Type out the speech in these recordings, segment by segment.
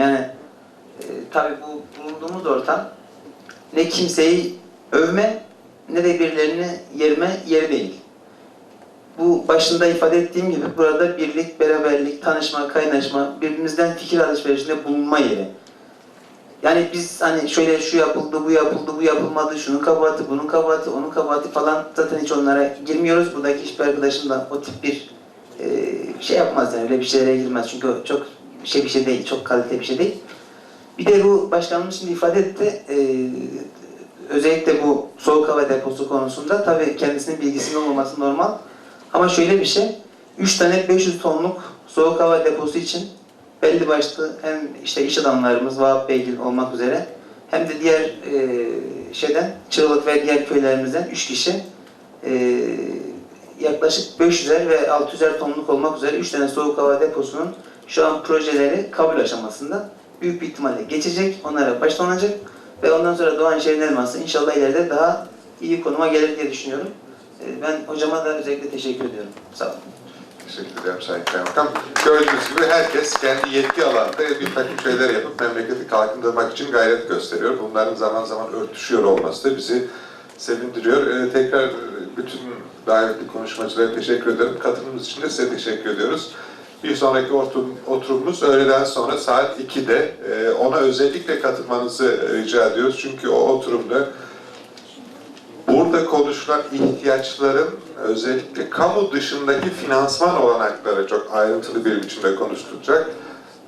Yani e, tabii bu bulunduğumuz ortam ne kimseyi övme ne de birilerini yerme yeri değil. Bu başında ifade ettiğim gibi burada birlik, beraberlik, tanışma, kaynaşma, birbirimizden fikir alışverişinde bulunma yeri. Yani biz hani şöyle şu yapıldı, bu yapıldı, bu yapılmadı, şunun kabahati, bunun kabahati, onun kabahati falan zaten hiç onlara girmiyoruz. Buradaki hiçbir arkadaşım da o tip bir e, şey yapmaz yani öyle bir şeylere girmez. Çünkü çok şey bir şey değil, çok kalite bir şey değil. Bir de bu başkanımız şimdi ifade etti. e, özellikle bu soğuk hava deposu konusunda tabii kendisinin bilgisinin olmaması normal. Ama şöyle bir şey, 3 tane 500 tonluk soğuk hava deposu için belli başlı hem işte iş adamlarımız Vahap Beygil olmak üzere hem de diğer e, şeyden Çığlık ve diğer köylerimizden 3 kişi e, yaklaşık 500'er ve 600'er tonluk olmak üzere 3 tane soğuk hava deposunun şu an projeleri kabul aşamasında büyük bir ihtimalle geçecek, onlara başlanacak ve ondan sonra Doğan Şehrin Elması inşallah ileride daha iyi konuma gelir diye düşünüyorum. E, Ben hocama da özellikle teşekkür ediyorum. Sağ olun. Teşekkür ederim Sayın Kaymakam. Gördüğünüz gibi herkes kendi yetki alanında bir takım şeyler yapıp memleketi kalkındırmak için gayret gösteriyor. Bunların zaman zaman örtüşüyor olması da bizi sevindiriyor. Ee, tekrar bütün davetli konuşmacılara teşekkür ederim. Katılımınız için de size teşekkür ediyoruz. Bir sonraki oturum, oturumumuz öğleden sonra saat 2'de. Ee, ona özellikle katılmanızı rica ediyoruz. Çünkü o oturumda burada konuşulan ihtiyaçların özellikle kamu dışındaki finansman olanakları çok ayrıntılı bir biçimde konuşulacak.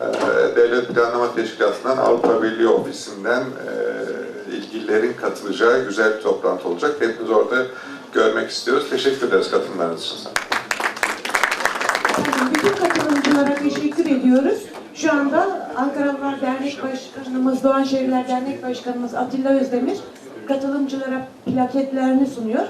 Ee, Devlet Planlama Teşkilatı'ndan Avrupa Birliği Ofisi'nden e, ilgililerin katılacağı güzel bir toplantı olacak. Hepiniz orada görmek istiyoruz. Teşekkür ederiz katılımlarınız için. Bütün katılımcılara teşekkür ediyoruz. Şu anda Ankaralılar Dernek Başkanımız, Doğan Şehirler Dernek Başkanımız Atilla Özdemir katılımcılara plaketlerini sunuyor.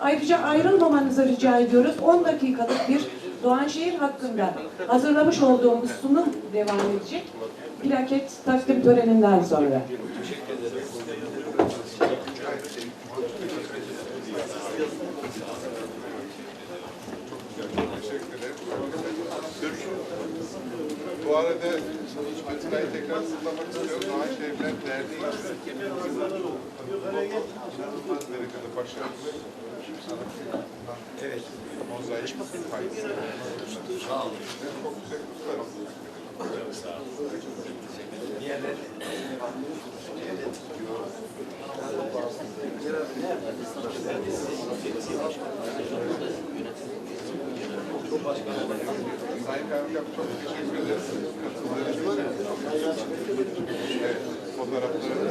Ayrıca ayrılmamanızı rica ediyoruz. 10 dakikalık bir Doğanşehir hakkında hazırlamış olduğumuz sunum devam edecek. Plaket takdim töreninden sonra. Bu arada Atilla'yı tekrar kutlamak istiyorum. Doğan Şehirler Derneği inanılmaz derecede başarılı. Evet. Mozaik faydalı. Sağ olun. Çok güzel kutlarım. Sayın Kaymakam çok teşekkür ederiz. Katıldığınız için. Evet, fotoğrafları.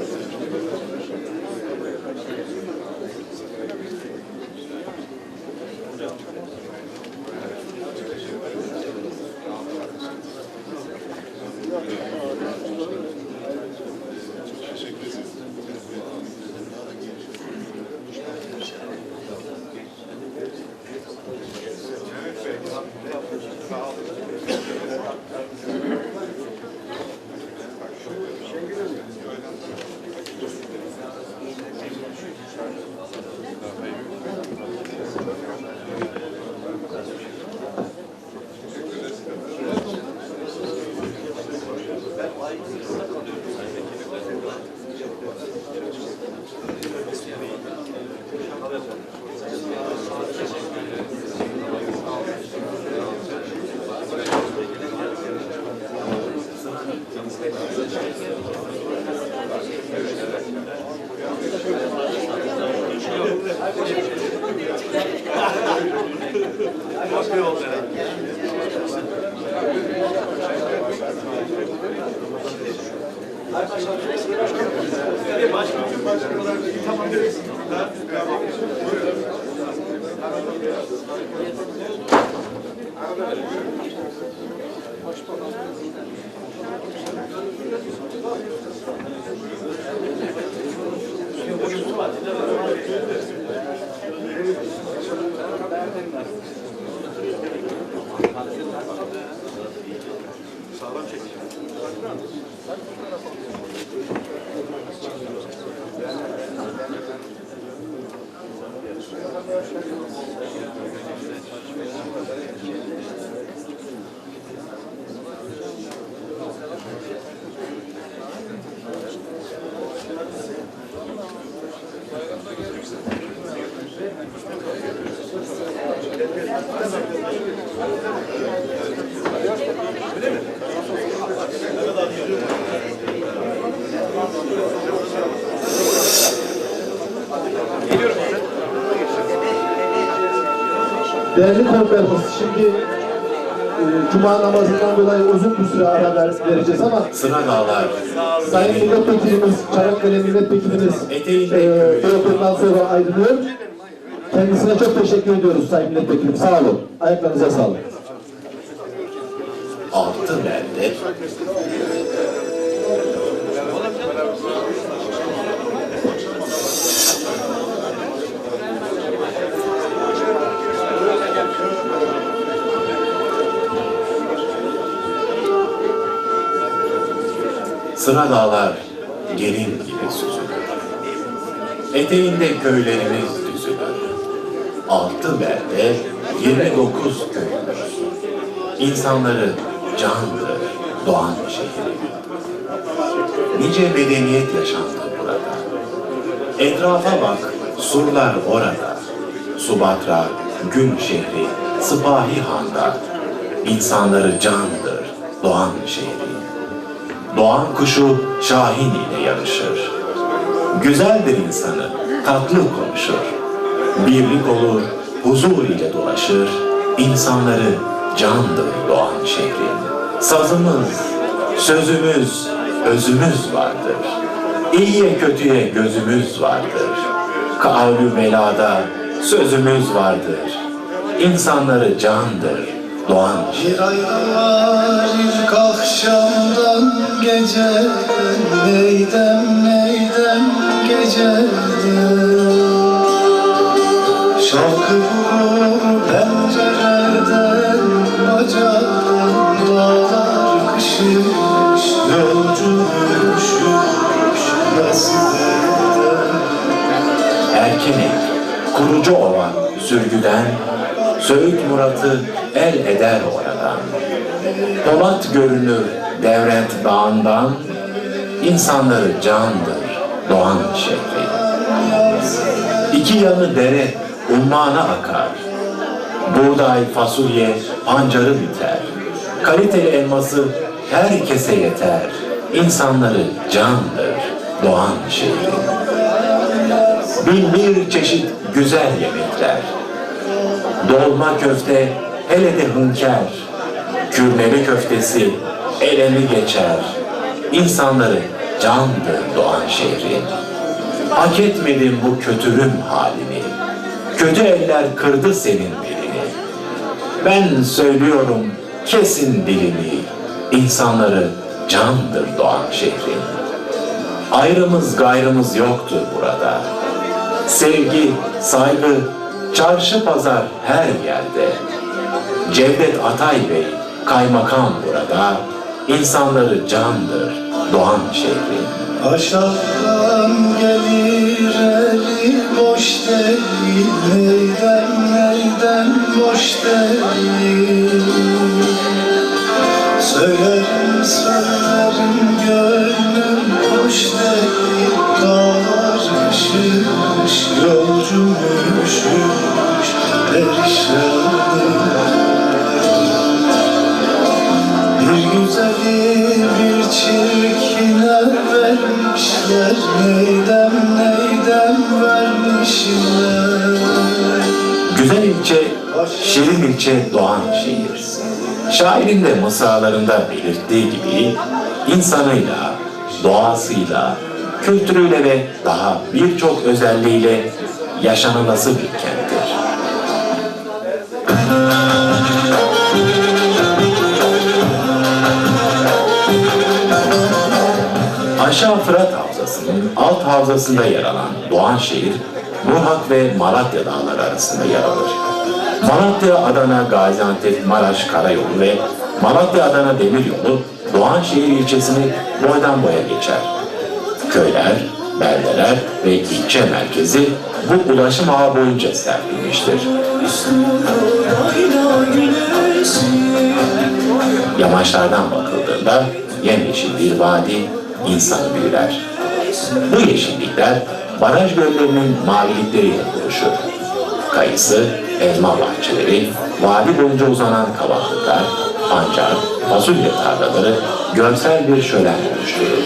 Pode pagar. Değerli konferans, şimdi e, Cuma namazından dolayı uzun bir süre ara ver- vereceğiz ama Sıra dağlar. Sayın Milletvekilimiz, Çanakkale Milletvekilimiz Eteğinde e, yürüyor. Sonra ayrılıyor. Kendisine çok teşekkür ediyoruz Sayın Milletvekilim. Sağ olun. Ayaklarınıza sağlık. altı belde, Sıra dağlar gelin gibi süzülür. Eteğinde köylerimiz. Altı belde 29 köyümüz. İnsanları candır, doğan şehri. Nice medeniyet yaşandı burada. Etrafa bak, surlar orada. Subatra, Gül şehri, Sıpahi Han'da. İnsanları candır, doğan şehri. Doğan kuşu Şahin ile yarışır. Güzeldir insanı, tatlı konuşur. Birlik olur, huzur ile dolaşır. İnsanları candır doğan şehrin. Sazımız, sözümüz, özümüz vardır. İyiye kötüye gözümüz vardır. Kavlü belada sözümüz vardır. İnsanları candır doğan var ilk akşamdan gece Neydem neydem gecede Erkenek, kurucu olan sürgüden, Söğüt Murat'ı el eder oradan. Polat görünür Devrent Dağı'ndan, insanları candır doğan şehri. İki yanı dere ummana akar. Buğday, fasulye, pancarı biter. Kaliteli elması herkese yeter. İnsanları candır doğan şehri. Bin bir çeşit güzel yemekler. Dolma köfte, hele de hınker. Kürneli köftesi, elemi geçer. İnsanları candır doğan şehri. Hak etmedim bu kötürüm halini. Kötü eller kırdı senin belini. Ben söylüyorum kesin dilini. İnsanları candır doğan şehrin. Ayrımız gayrımız yoktur burada. Sevgi, saygı, çarşı pazar her yerde. Cevdet Atay Bey, kaymakam burada. İnsanları candır doğan şehrin. Aşağıdan gelir eli boş değil Neyden neyden boş değil Şairin de mısralarında belirttiği gibi insanıyla, doğasıyla, kültürüyle ve daha birçok özelliğiyle yaşanılası bir kenttir. Aşağı Fırat Havzası'nın alt havzasında yer alan Doğanşehir, Murhak ve Malatya dağları arasında yer alır. Malatya, Adana, Gaziantep, Maraş Karayolu ve Malatya-Adana Demiryolu Doğanşehir ilçesini boydan boya geçer. Köyler, beldeler ve ilçe merkezi bu ulaşım ağı boyunca serpilmiştir. Yamaçlardan bakıldığında yemyeşil bir vadi insanı büyüler. Bu yeşillikler baraj göllerinin mavilikleriyle buluşur. Kayısı, elma bahçeleri, vadi boyunca uzanan kavaklıklar, pancar, fasulye tarlaları görsel bir şölen oluşturur.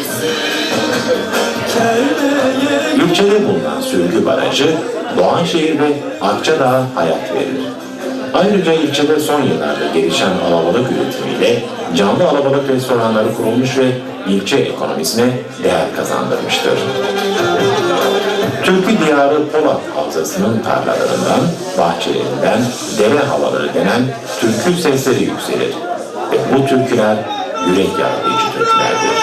İlçede bulunan Sürgü Barajı, Doğanşehir ve Akçadağ'a hayat verir. Ayrıca ilçede son yıllarda gelişen alabalık üretimiyle canlı alabalık restoranları kurulmuş ve ilçe ekonomisine değer kazandırmıştır. Türkü diyarı Polat Havzası'nın tarlalarından, bahçelerinden dere havaları denen türkü sesleri yükselir. Bu türküler yürek yarlayıcı türkülerdir.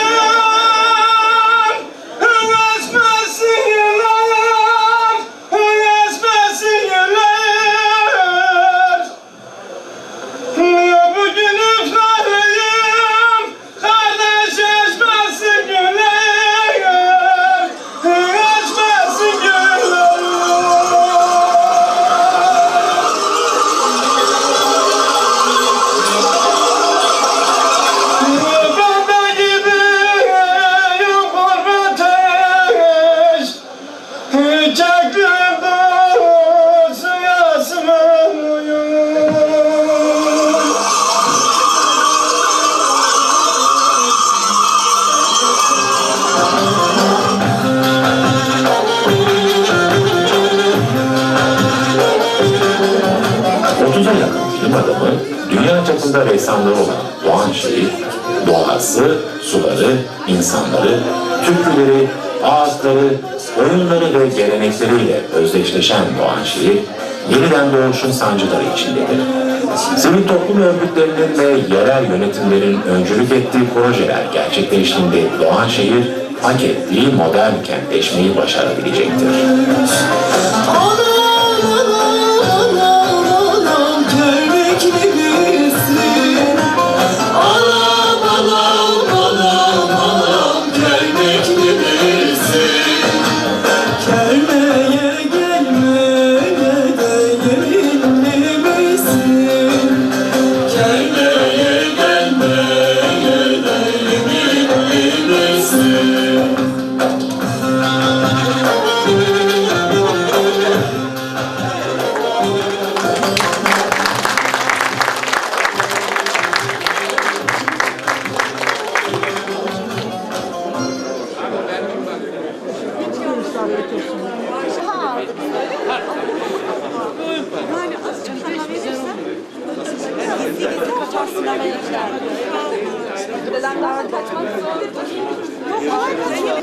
Adamı, dünya çapında ressamları olan Doğan Şehir, doğası, suları, insanları, türküleri, ağaçları, oyunları ve gelenekleriyle özdeşleşen Doğan Şehir, yeniden doğuşun sancıları içindedir. Sivil toplum örgütlerinin ve yerel yönetimlerin öncülük ettiği projeler gerçekleştiğinde Doğan Şehir, hak ettiği modern kentleşmeyi başarabilecektir. Allah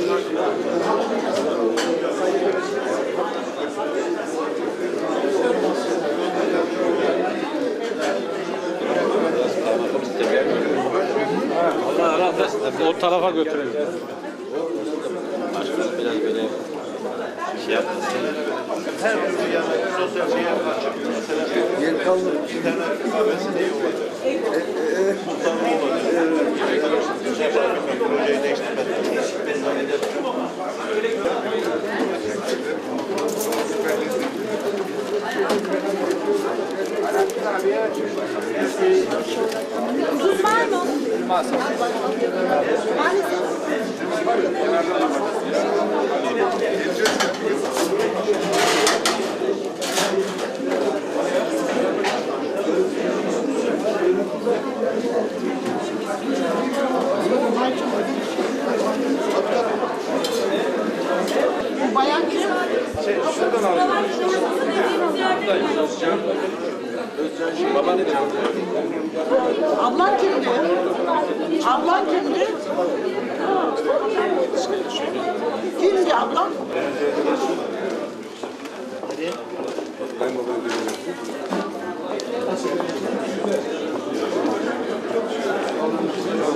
razı olsun. O tarafa götürelim.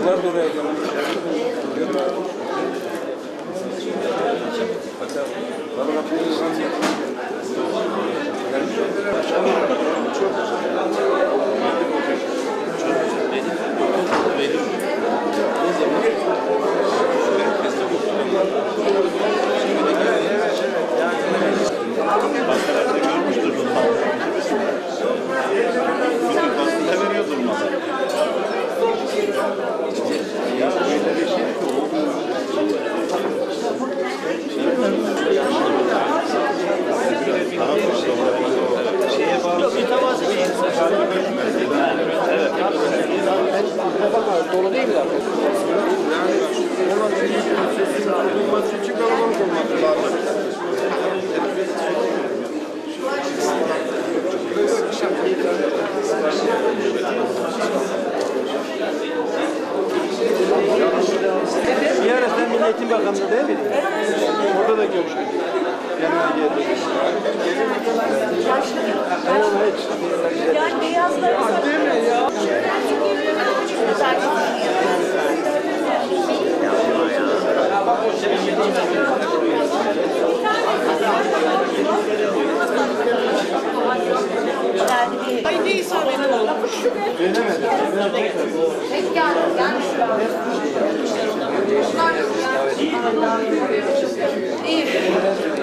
Çocuklar da oraya gelmiş. Hatta bana bakıyoruz. Ay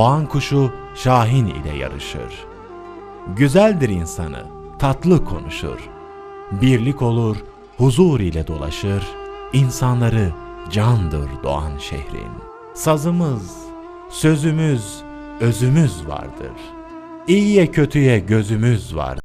Doğan kuşu Şahin ile yarışır. Güzeldir insanı, tatlı konuşur. Birlik olur, huzur ile dolaşır. İnsanları candır doğan şehrin. Sazımız, sözümüz, özümüz vardır. İyiye kötüye gözümüz var.